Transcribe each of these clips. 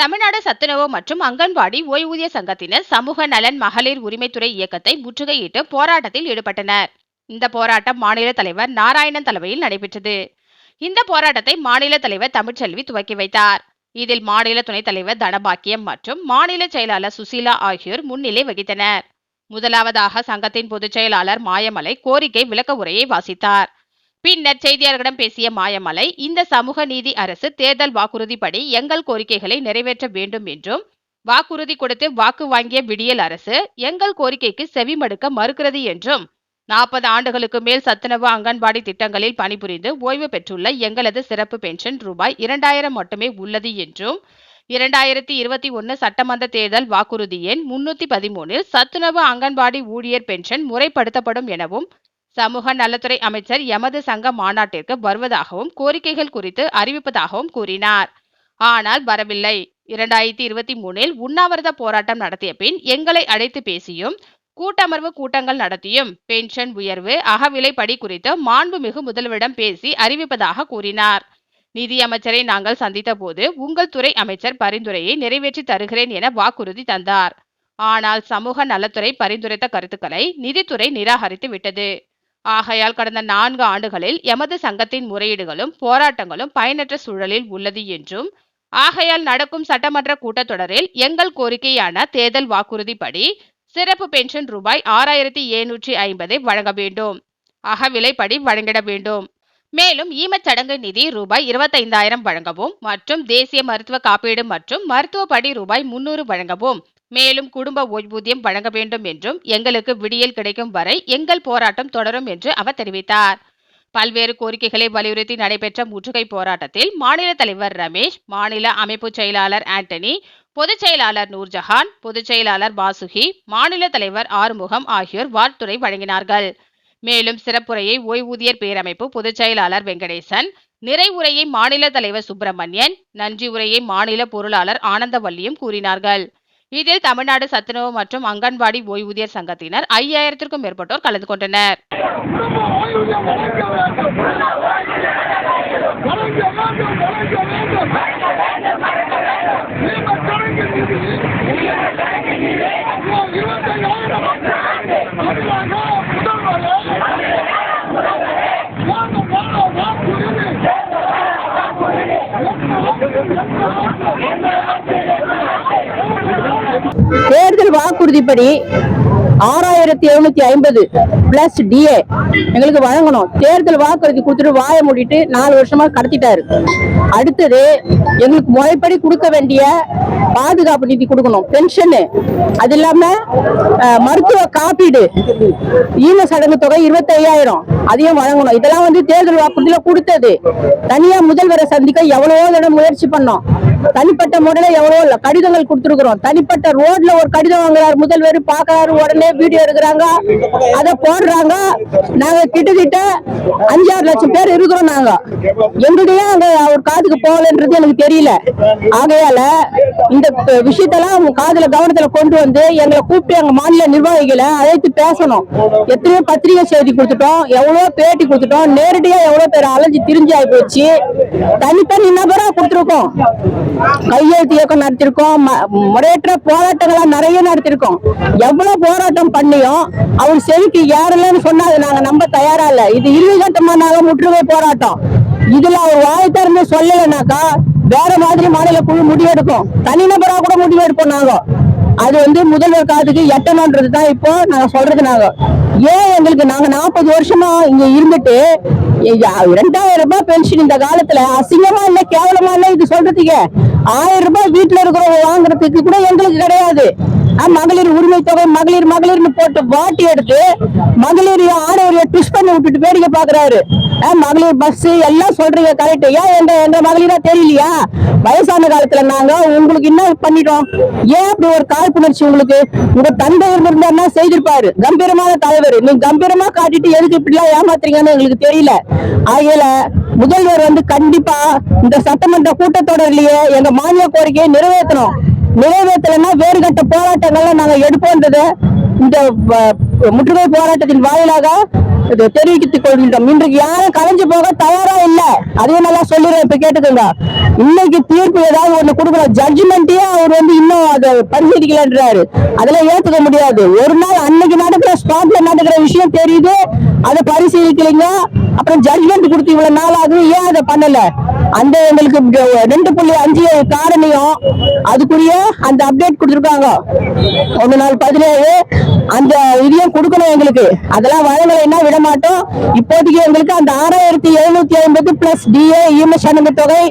தமிழ்நாடு சத்துணவு மற்றும் அங்கன்வாடி ஓய்வூதிய சங்கத்தினர் சமூக நலன் மகளிர் உரிமைத்துறை இயக்கத்தை முற்றுகையிட்டு போராட்டத்தில் ஈடுபட்டனர். இந்த போராட்டம் மாநில தலைவர் நாராயணன் தலைமையில் நடைபெற்றது. இந்த போராட்டத்தை மாநில தலைவர் தமிழ்ச்செல்வி துவக்கி வைத்தார். இதில் மாநில துணைத் தலைவர் தனபாக்கியம் மற்றும் மாநில செயலாளர் சுசீலா ஆகியோர் முன்னிலை வகித்தனர். முதலாவதாக சங்கத்தின் பொதுச் செயலாளர் மாயமலை கோரிக்கை விளக்க உரையை வாசித்தார். பின்னர் செய்தியாளர்களிடம் பேசிய மாயமலை இந்த சமூக நீதி அரசு தேர்தல் வாக்குறுதிப்படி எங்கள் கோரிக்கைகளை நிறைவேற்ற வேண்டும் என்றும் வாக்குறுதி கொடுத்து வாக்கு வாங்கிய விடியல் அரசு எங்கள் கோரிக்கைக்கு செவிமடுக்க மறுக்கிறது என்றும் நாற்பது ஆண்டுகளுக்கு மேல் சத்துணவு அங்கன்வாடி திட்டங்களில் பணிபுரிந்து ஓய்வு பெற்றுள்ள எங்களது சிறப்பு பென்ஷன் ரூபாய் இரண்டாயிரம் மட்டுமே உள்ளது என்றும் இரண்டாயிரத்தி இருபத்தி ஒன்று சட்டமன்ற தேர்தல் வாக்குறுதி எண் முன்னூத்தி பதிமூனில் சத்துணவு அங்கன்வாடி ஊழியர் பென்ஷன் முறைப்படுத்தப்படும் எனவும் சமூக நலத்துறை அமைச்சர் எமது சங்க மாநாட்டிற்கு வருவதாகவும் கோரிக்கைகள் குறித்து அறிவிப்பதாகவும் கூறினார். ஆனால் வரவில்லை. இரண்டாயிரத்தி இருபத்தி மூணில் உண்ணாவிரத போராட்டம் நடத்திய பின் எங்களை அழைத்து பேசியும் கூட்டமர்வு கூட்டங்கள் நடத்தியும் பென்ஷன் உயர்வு அகவிலைப்படி குறித்து மாண்புமிகு முதல்வரிடம் பேசி அறிவிப்பதாக கூறினார். நிதியமைச்சரை நாங்கள் சந்தித்த போது உங்கள் துறை அமைச்சர் பரிந்துரையை நிறைவேற்றி தருகிறேன் என வாக்குறுதி தந்தார். ஆனால் சமூக நலத்துறை பரிந்துரைத்த கருத்துக்களை நிதித்துறை நிராகரித்து விட்டது. ஆகையால் கடந்த நான்கு ஆண்டுகளில் எமது சங்கத்தின் முறையீடுகளும் போராட்டங்களும் பயனற்ற சூழலில் உள்ளது என்றும் ஆகையால் நடக்கும் சட்டமன்ற கூட்டத்தொடரில் எங்கள் கோரிக்கையான தேர்தல் வாக்குறுதிப்படி சிறப்பு பென்ஷன் ரூபாய் ஆறாயிரத்தி எழுநூற்றி ஐம்பதை வழங்க வேண்டும். அகவிலைப்படி வழங்கிட வேண்டும். மேலும் ஈமச்சடங்கு நிதி ரூபாய் இருபத்தைந்தாயிரம் வழங்கவும் மற்றும் தேசிய மருத்துவ காப்பீடு மற்றும் மருத்துவப்படி ரூபாய் முன்னூறு வழங்கவும் மேலும் குடும்ப ஓய்வூதியம் வழங்க வேண்டும் என்றும் எங்களுக்கு விடியல் கிடைக்கும் வரை எங்கள் போராட்டம் தொடரும் என்று அவர் தெரிவித்தார். பல்வேறு கோரிக்கைகளை வலியுறுத்தி நடைபெற்ற முற்றுகை போராட்டத்தில் மாநில தலைவர் ரமேஷ் மாநில அமைப்பு செயலாளர் ஆண்டனி பொதுச் செயலாளர் நூர்ஜஹான் பொதுச் செயலாளர் வாசுகி மாநில தலைவர் ஆறுமுகம் ஆகியோர் வாழ்த்துறை வழங்கினார்கள். மேலும் சிறப்புரையை ஓய்வூதியர் பேரமைப்பு பொதுச் செயலாளர் வெங்கடேசன் நிறைவுரையை மாநில தலைவர் சுப்பிரமணியன் நன்றி உரையை மாநில பொருளாளர் ஆனந்தவல்லியும் கூறினார்கள். இதில் தமிழ்நாடு சத்துணவு மற்றும் அங்கன்வாடி ஓய்வூதியர் சங்கத்தினர் ஐயாயிரத்திற்கும் மேற்பட்டோர் கலந்து கொண்டனர். குடும்ப தேர்தல் வாக்குறுதிப்படி ஆறாயிரத்தி எழுநூத்தி ஐம்பது பிளஸ் டிஏ எங்களுக்கு வழங்கணும். தேர்தல் வாக்குறுதி கொடுத்துட்டு வாயை மூடிட்டு நாலு வருஷமா கடத்திட்டாரு. அடுத்தது எங்களுக்கு முறைப்படி கொடுக்க வேண்டிய பாதுகாப்பு நிதி கொடுக்கணும். பென்ஷனு அது இல்லாம மருத்துவ காப்பீடு. ஈம சடங்கு தொகை இருபத்தி ஐயாயிரம் அதையும் வழங்கணும். இதெல்லாம் வந்து தேர்தல் வாக்குறுதியில கொடுத்தது. தனியா முதல்வரை சந்திக்க எவ்வளவோ தடவை முயற்சி பண்ணோம். தனிப்பட்ட முறையில எவ்வளவோ இல்ல கடிதங்கள் கொடுத்துருக்குறோம். தனிப்பட்ட ரோட்ல ஒரு கடிதம் வாங்குறாரு. முதல்வர் பாக்குறாரு உடனே வீடியோ எடுக்கிறாங்க அதை போடுறாங்க. நாங்க கிட்டத்தட்ட அஞ்சாறு லட்சம் பேர் இருக்கிறோம் நாங்க. எங்களுடைய அங்க அவர் காதுக்கு போகலன்றது எனக்கு தெரியல. ஆகையால இந்த விஷயத்தெல்லாம் அவங்க காதுல கவனத்துல கொண்டு வந்து எங்களை கூப்பிட்டு எங்க மாநில நிர்வாகிகளை அழைத்து பேசணும். எத்தனையோ பத்திரிகை செய்தி கொடுத்துட்டோம் எவ்வளவு பேட்டி கொடுத்துட்டோம். நேரடியா எவ்வளவு பேர் அலைஞ்சு திரிஞ்சு ஆகி போச்சு. தனித்தனி நபரா கொடுத்துருக்கோம். கையெழுத்து இயக்கம் நடத்திருக்கோம். ம- முறையற்ற போராட்டங்களா நிறைய நடத்திருக்கோம். எவ்வளவு போராட்டம் பண்ணியும் அவர் செவிக்கு ஏறலன்னு சொன்னா அதை நாங்க நம்ப தயாரா இல்ல. இது இறுதி கட்டமா முற்றுகை போராட்டம். இதுல அவர் வாய் திறந்து சொல்லலைனாக்கா வேற மாதிரி மாநில குழு முடிவெடுக்கும். தனிநபரா கூட முடிவெடுப்போம் நாங்க. அது வந்து முதல்வர் காதுக்கு எட்டணும்ன்றது தான் இப்போ நாங்க சொல்றது நாங்க. ஏன் எங்களுக்கு நாங்க நாற்பது வருஷமா இங்க இருந்துட்டு இரண்டாயிரம் ரெண்டாயிரம் ரூபாய் பென்ஷன் இந்த காலத்துல அசிங்கமா இல்ல கேவலமா இல்ல இது சொல்றதுக்கு? ஆயிரம் ரூபாய் வீட்டுல இருக்கிறவங்க வாங்குறதுக்கு கூட எங்களுக்கு கிடையாது. ஆ, மகளிர் உரிமை தொகை மகளிர் மகளிர்னு போட்டு வாட்டி எடுத்து மகளிர் ஆடவரைய ட்விஸ்ட் பண்ணி விட்டுட்டு வேடிக்கை பாக்குறாரு மகளிர் பஸ் எல்லாம் சொல்றீங்க கரெக்ட் ஏன் எங்க எங்க மகளிரா தெரியலையா? வயசான காலத்துல நாங்க உங்களுக்கு என்ன பண்ணிட்டோம்? ஏன் அப்படி ஒரு காழ்ப்புணர்ச்சி உங்களுக்கு? உங்க தந்தை இருந்திருந்தாருன்னா செய்திருப்பாரு. கம்பீரமான தலைவர். நீங்க கம்பீரமா காட்டிட்டு எதுக்கு இப்படி எல்லாம் ஏமாத்துறீங்கன்னு எங்களுக்கு தெரியல. ஆகையில முதல்வர் வந்து கண்டிப்பா இந்த சட்டமன்ற கூட்டத்தொடரிலேயே எங்க மானிய கோரிக்கையை நிறைவேற்றணும். நிறைவேற்றலைன்னா வேறுகட்ட போராட்டங்கள்ல நாங்க எடுப்போன்றத இந்த வ- முற்றுகை போராட்டத்தின் வாயிலாக தெரிவித்துக் கொள்கின்றோம். இன்றைக்கு யாரும் கலைஞ்சு போக தயாரா இல்ல. அதையும் நல்லா சொல்லிடுறேன் இப்ப கேட்டுக்கோங்க. இன்னைக்கு தீர்ப்பு ஏதாவது ஒண்ணு கொடுக்குற ஜட்ஜ்மெண்ட்டே அவர் வந்து இன்னும் அதை பரிசீலிக்கலன்றாரு. அதெல்லாம் ஏத்துக்க முடியாது. ஒரு நாள் அன்னைக்கு நடக்கிற ஸ்பாட்ல நடக்கிற விஷயம் தெரியுது. அதை பரிசீலிக்கலைங்க. அப்புறம் ஜட்ஜ்மெண்ட் கொடுத்து இவ்வளவு நாள் ஆகுது ஏன் அதை பண்ணல? அந்த எங்களுக்கு ரெண்டு புள்ளி அஞ்சு காரணியும் அதுக்குரிய அந்த அப்டேட் கொடுத்துருக்காங்க. ஒன்னு நாள் பதினேழு அந்த இதையும் கொடுக்கணும் எங்களுக்கு. அதெல்லாம் வழங்கலைன்னா விட மாட்டோம். இப்போதைக்கு எங்களுக்கு அந்த ஆறாயிரத்தி எழுநூத்தி ஐம்பது பிளஸ் டிஏ இஎம்எஸ் தொகை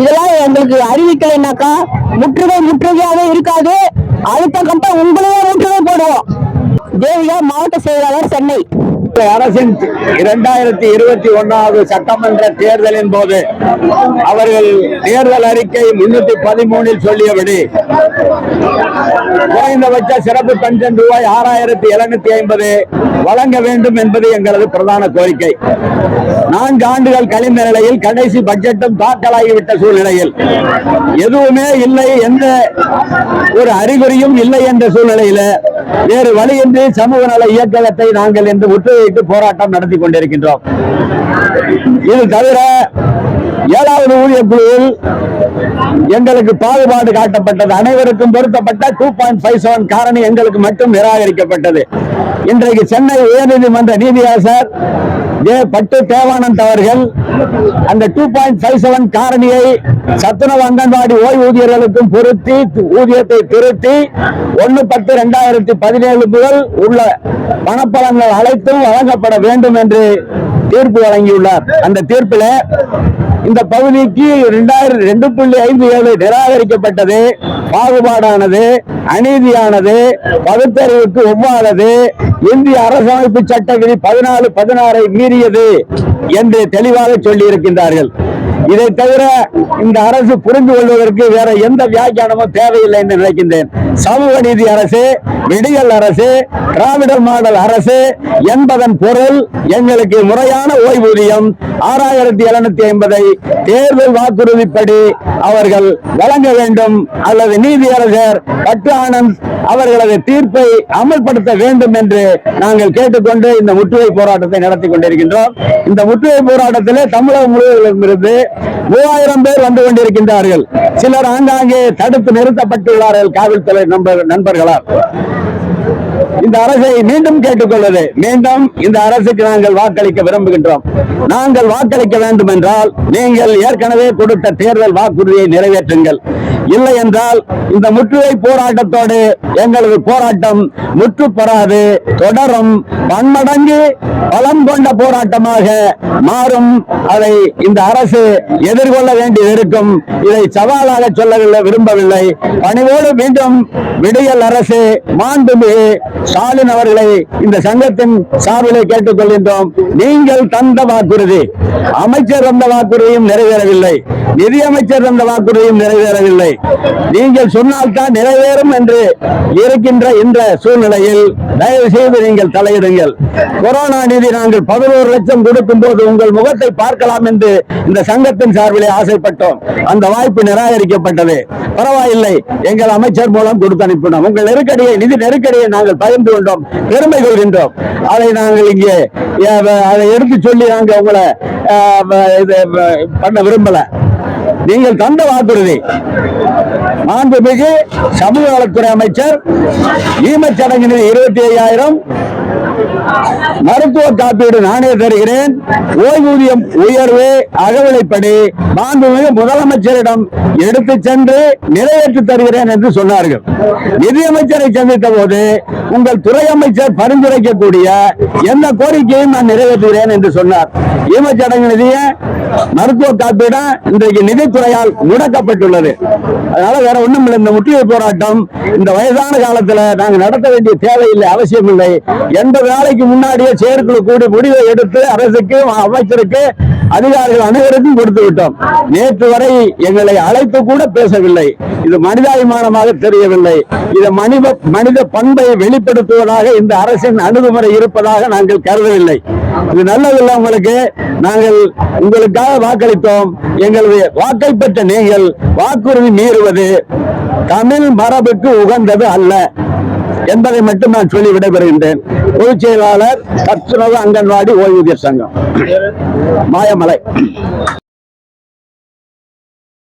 இதெல்லாம் எங்களுக்கு அறிவிக்கலைன்னாக்கா முற்றுகை முற்றுகையாவே இருக்காது. அடுத்த கட்டம் உங்களையே முற்றுகை போடுவோம். தேவியா மாவட்ட செயலாளர் சென்னை. அரசின் இரண்டாயிரத்தி இருபத்தி ஒன்னாவது சட்டமன்ற தேர்தலின் போது அவர்கள் தேர்தல் அறிக்கை முன்னூத்தி பதிமூணில் சொல்லியபடி குறைந்தபட்ச சிறப்பு பென்ஷன் ரூபாய் ஆறாயிரத்தி எழுநூத்தி ஐம்பது வழங்க வேண்டும் என்பது எங்களது பிரதான கோரிக்கை. நான்கு ஆண்டுகள் கழிந்த நிலையில் கடைசி பட்ஜெட்டும் தாக்கலாகிவிட்ட சூழ்நிலையில் எதுவுமே இல்லை எந்த ஒரு அறிகுறியும் இல்லை என்ற சூழ்நிலையில வேறு வழியின்றி சமூக நல இயக்கத்தை நாங்கள் என்று முற்றுகை முறையிட்டு போராட்டம் நடத்தி கொண்டிருக்கின்றோம். இது தவிர ஏழாவது ஊதிய குழுவில் எங்களுக்கு பாகுபாடு காட்டப்பட்டது. அனைவருக்கும் பொருத்தப்பட்ட டூ பாயிண்ட் ஃபைவ் செவன் காரணி எங்களுக்கு மட்டும் நிராகரிக்கப்பட்டது. இன்றைக்கு சென்னை உயர்நீதிமன்ற நீதியரசர் ஜே பட்டு தேவானந்த் அவர்கள் அந்த டூ பாயிண்ட் ஃபைவ் செவன் காரணியை சத்துணவு அங்கன்வாடி ஓய்வூதியர்களுக்கும் பொருத்தி ஊதியத்தை திருத்தி ஒன்னு பத்து ரெண்டாயிரத்தி பதினேழு முதல் உள்ள பணப்பலன்கள் அனைத்தும் வழங்கப்பட வேண்டும் என்று தீர்ப்பு வழங்கியுள்ளார். அந்த தீர்ப்பில் இந்த பகுதிக்கு இரண்டாயிரம் ரெண்டு புள்ளி ஐந்து ஏழு நிராகரிக்கப்பட்டது பாகுபாடானது அநீதியானது பகுத்தறிவுக்கு ஒவ்வாதது இந்திய அரசமைப்பு சட்ட விதி பதினாலு பதினாறை மீறியது என்று தெளிவாக சொல்லி இருக்கின்றார்கள் இதை தவிர இந்த அரசு புரிந்து கொள்வதற்கு வேற எந்த வியாக்கியானமும் தேவையில்லை என்று நினைக்கின்றேன். சமூக நீதி அரசு விடியல் அரசு திராவிடர் மாடல் அரசு என்பதன் பொருள் எங்களுக்கு முறையான ஓய்வூதியம் ஆறாயிரத்தி எழுநூத்தி ஐம்பதை தேர்தல் வாக்குறுதிப்படி அவர்கள் வழங்க வேண்டும். அல்லது நீதியரசர் பட்டு ஆனந்த் அவர்களது தீர்ப்பை அமல்படுத்த வேண்டும் என்று நாங்கள் கேட்டுக்கொண்டு இந்த முற்றுகை போராட்டத்தை நடத்தி கொண்டிருக்கின்றோம். இந்த முற்றுகை போராட்டத்திலே தமிழகம் முழுவதிலும் இருந்து மூவாயிரம் பேர் வந்து கொண்டிருக்கின்றார்கள். சிலர் ஆங்காங்கே தடுத்து நிறுத்தப்பட்டுள்ளார்கள் காவல்துறை நண்பர்களால். இந்த அரசை மீண்டும் கேட்டுக்கொள்வது மீண்டும் இந்த அரசுக்கு நாங்கள் வாக்களிக்க விரும்புகின்றோம். நாங்கள் வாக்களிக்க வேண்டும் என்றால் நீங்கள் ஏற்கனவே கொடுத்த தேர்தல் வாக்குறுதியை நிறைவேற்றுங்கள். இல்லை என்றால் இந்த முற்றுகை போராட்டத்தோடு எங்களது போராட்டம் முற்று பெறாது தொடரும். பன்மடங்கு பலம் கொண்ட போராட்டமாக மாறும். அதை இந்த அரசு எதிர்கொள்ள வேண்டியது இருக்கும் இதை சவாலாக சொல்லவில்லை விரும்பவில்லை. பணிவோடு மீண்டும் விடியல் அரசு மாண்புமிகு ஸ்டாலின் அவர்களை இந்த சங்கத்தின் சார்பிலே கேட்டுக்கொள்கின்றோம். நீங்கள் தந்த வாக்குறுதி அமைச்சர் தந்த வாக்குறுதியும் நிறைவேறவில்லை. நிதியமைச்சர் தந்த வாக்குறுதியும் நிறைவேறவில்லை. நீங்கள் சொன்னால்தான் நிறைவேறும் என்று இருக்கின்ற இந்த சூழ்நிலையில் தயவு செய்து நீங்கள் தலையிடுங்கள். கொரோனா நிதி நாங்கள் பதினோரு லட்சம் கொடுக்கும் போது உங்கள் முகத்தை பார்க்கலாம் என்று இந்த சங்கத்தின் சார்பிலே ஆசைப்பட்டோம். அந்த வாய்ப்பு நிராகரிக்கப்பட்டது. பரவாயில்லை எங்கள் அமைச்சர் மூலம் கொடுத்து அனுப்பினோம். உங்கள் நெருக்கடியை நிதி நெருக்கடியை நாங்கள் பகிர்ந்து கொண்டோம் பெருமை கொள்கின்றோம். அதை நாங்கள் இங்கே அதை எடுத்து சொல்லி நாங்கள் உங்களை இது பண்ண விரும்பல. நீங்கள் தந்த வாக்குறுதி. மாண்புமிகு சமூக நலத்துறை அமைச்சர் ஈமச்சடங்கு இருபத்தி ஐயாயிரம் மருத்துவ காப்பீடு நானே தருகிறேன். ஓய்வூதியம் உயர்வு அகவிலைப்படி மாண்புமிகு முதலமைச்சரிடம் எடுத்து சென்று நிறைவேற்றி தருகிறேன் என்று சொன்னார்கள். நிதியமைச்சரை சந்தித்த போது உங்கள் துறை அமைச்சர் பரிந்துரைக்கக்கூடிய எந்த கோரிக்கையும் நான் நிறைவேற்றுகிறேன் என்று சொன்னார். ஈமச்சடங்கு நிதியை மருத்துவ காப்பீடு இன்றைக்கு நிதித்துறையால் முடக்கப்பட்டுள்ளது. அதனால வேற ஒண்ணும் இல்லை. இந்த முற்றுகை போராட்டம் இந்த வயதான காலத்துல நாங்க நடத்த வேண்டிய தேவையில்லை அவசியம் இல்லை எண்பது நாளைக்கு முன்னாடியே செயற்குழு கூடி முடிவை எடுத்து அரசுக்கு அமைச்சருக்கு அதிகாரிகள் அனைவருக்கும் கொடுத்து விட்டோம். நேற்று வரை எங்களை அழைத்து கூட பேசவில்லை. இது மனிதாபிமானமாக தெரியவில்லை. இது மனித மனித பண்பை வெளிப்படுத்துவதாக இந்த அரசின் அணுகுமுறை இருப்பதாக நாங்கள் கருதவில்லை. இது நல்லதில்லை உங்களுக்கு. நாங்கள் உங்களுக்காக வாக்களித்தோம். எங்களது வாக்கை பெற்ற நீங்கள் வாக்குறுதி மீறுவது தமிழ் மரபுக்கு உகந்தது அல்ல. என்பதை மட்டும் நான் சொல்லி விடைபெறுகின்றேன். பொதுச் செயலாளர் கற்றுணவு அங்கன்வாடி ஓய்வூதியர் சங்கம். மாயமலை.